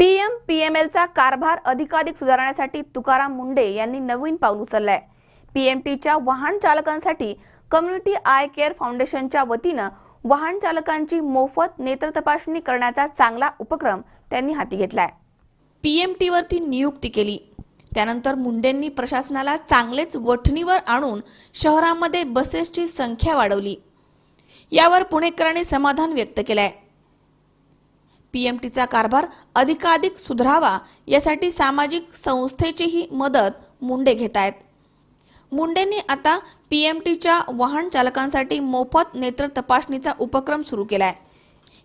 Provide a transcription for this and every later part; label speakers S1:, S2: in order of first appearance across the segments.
S1: PM पीएमएलचा कारभार अधिकाधिक सुधारण्यासाठी तुकाराम मुंडे यांनी नवीन पाऊल उचललंय. पीएमटीच्या वाहन चालकांसाठी कम्युनिटी आय केअर फाउंडेशनच्या वतीनं वाहन चालकांची मोफत नेत्र तपासणी करण्याचा चांगला उपक्रम त्यांनी हाती घेतलाय. पीएमटीवरती नियुक्ती केली. त्यानंतर मुंडेंनी प्रशासनाला चांगलेच वठणीवर आणून शहरामध्ये बसेसची संख्या वाढवली. यावर पुणेकरांनी समाधान व्यक्त केलंय. पीएमटीचा कारभार अधिकाधिक सुधारावा यासाठी सामाजिक संस्थेचीही मदत मुंडे घेत आहेत. मुंडेंनी आता पीएमटीच्या वाहन चालकांसाठी मोफत नेत्र तपासणीचा उपक्रम सुरू केलाय.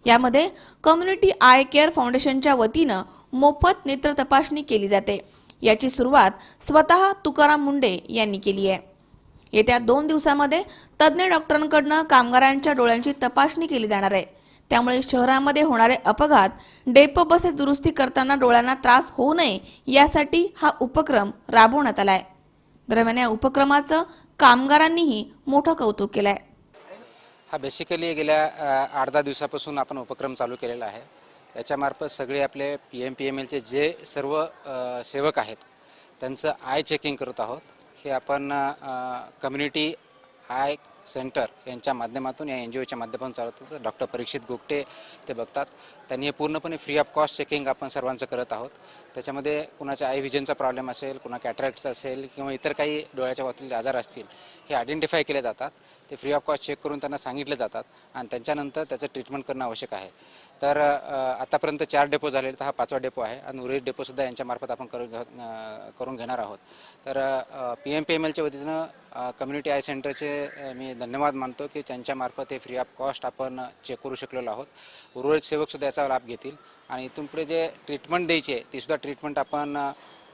S1: यामध्ये कम्युनिटी आय केअर फाउंडेशनच्या वतीनं मोफत नेत्र तपासणी केली जाते. याची सुरुवात स्वतः तुकाराम मुंडे यांनी केली आहे. येत्या दोन दिवसामध्ये तज्ज्ञ डॉक्टरांकडनं कामगारांच्या डोळ्यांची तपासणी केली जाणार आहे. त्यामुळे शहरामध्ये होणारे अपघात डेपो बसेस दुरुस्ती करताना डोळ्यांना त्रास होऊ नये यासाठी हा उपक्रम राबवण्यात आलाय. दरम्यान या उपक्रमाचं कामगारांनीही मोठं कौतुक केलंय.
S2: हा बेसिकली गेल्या आठ दहा दिवसापासून आपण उपक्रम चालू केलेला आहे. याच्यामार्फत सगळे आपले पी एम पी एम एलचे जे सर्व सेवक आहेत त्यांचं आय चेकिंग करत आहोत. हे आपण कम्युनिटी आय सेंटर यांच्या माध्यमातून या एन जी ओच्या माध्यमातून चालवतात होतं. डॉक्टर परीक्षित गोगटे ते बघतात. त्यांनी हे पूर्णपणे फ्री ऑफ कॉस्ट चेकिंग आपण सर्वांचं करत आहोत. त्याच्यामध्ये कुणाच्या आय व्हिजनचा प्रॉब्लेम असेल कुणा कॅटरॅक्टचा असेल किंवा इतर काही डोळ्याच्या बाबतीत आजार असतील हे आयडेंटिफाय केले जातात. ते फ्री ऑफ कॉस्ट चेक करून त्यांना सांगितले जातात. आणि त्यांच्यानंतर त्याचं ट्रीटमेंट करणं आवश्यक आहे. तर आतापर्यंत चार डेपो झाले तर हा पाचवा डेपो आहे आणि उर्वरित डेपोसुद्धा यांच्यामार्फत आपण करून करून घेणार आहोत. तर पी एम पी एम एलच्या वतीनं कम्युनिटी आय सेंटरचे मी धन्यवाद मानतो की त्यांच्यामार्फत हे फ्री ऑफ कॉस्ट आपण चेक करू शकलेलो आहोत. उर्वरित सेवकसुद्धा याचा लाभ घेतील. आणि इथून पुढे जे ट्रीटमेंट द्यायची आहे तीसुद्धा ट्रीटमेंट आपण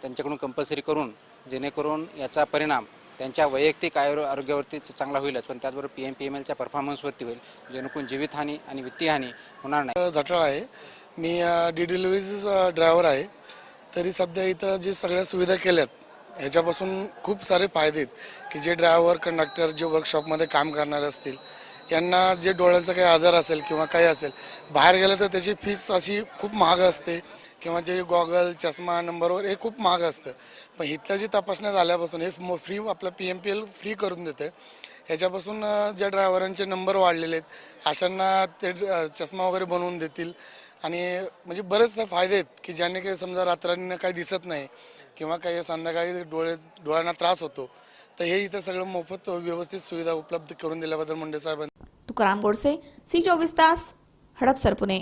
S2: त्यांच्याकडून कंपल्सरी करून जेणेकरून याचा परिणाम त्यांच्या वैयक्तिक आयुर् आरोग्यावरती चांगला होईलच पण त्याचबरोबर पी एम पी एम एलच्या परफॉर्मन्सवरती होईल जेणेकरून जीवितहानी आणि वित्तीय हानी होणार नाही.
S3: झटळ आहे. मी डी डिलिव्हरीज ड्रायव्हर आहे. तरी सध्या इथं जे सगळ्या सुविधा केल्यात ह्याच्यापासून खूप सारे फायदे आहेत. की जे ड्रायव्हर कंडक्टर जे वर्कशॉपमध्ये काम करणारे असतील यांना जे डोळ्यांचा काही आजार असेल किंवा काही असेल बाहेर गेलं तर त्याची फीस अशी खूप महाग असते. किंवा जे गॉगल चष्मा नंबरवर हे खूप महाग असतं. पण इथल्या जी तपासण्या झाल्यापासून हे फ्री आपलं P M P L free करून देतं ह्याच्यापासून ज्या ड्रायव्हरांचे नंबर वाढलेले आहेत अशांना ते चष्मा वगैरे बनवून देतील. आणि म्हणजे बरेचसे फायदे आहेत की ज्याने काही समजा रात्रांना काही दिसत नाही किंवा काही संध्याकाळी डोळे डोळ्यांना त्रास होतो. तर हे इथं सगळं मोफत व्यवस्थित सुविधा उपलब्ध करून दिल्याबद्दल मुंडे साहेबांनी.
S1: तुकाराम गोडसे सी चोवीस तास हडपसर पुणे.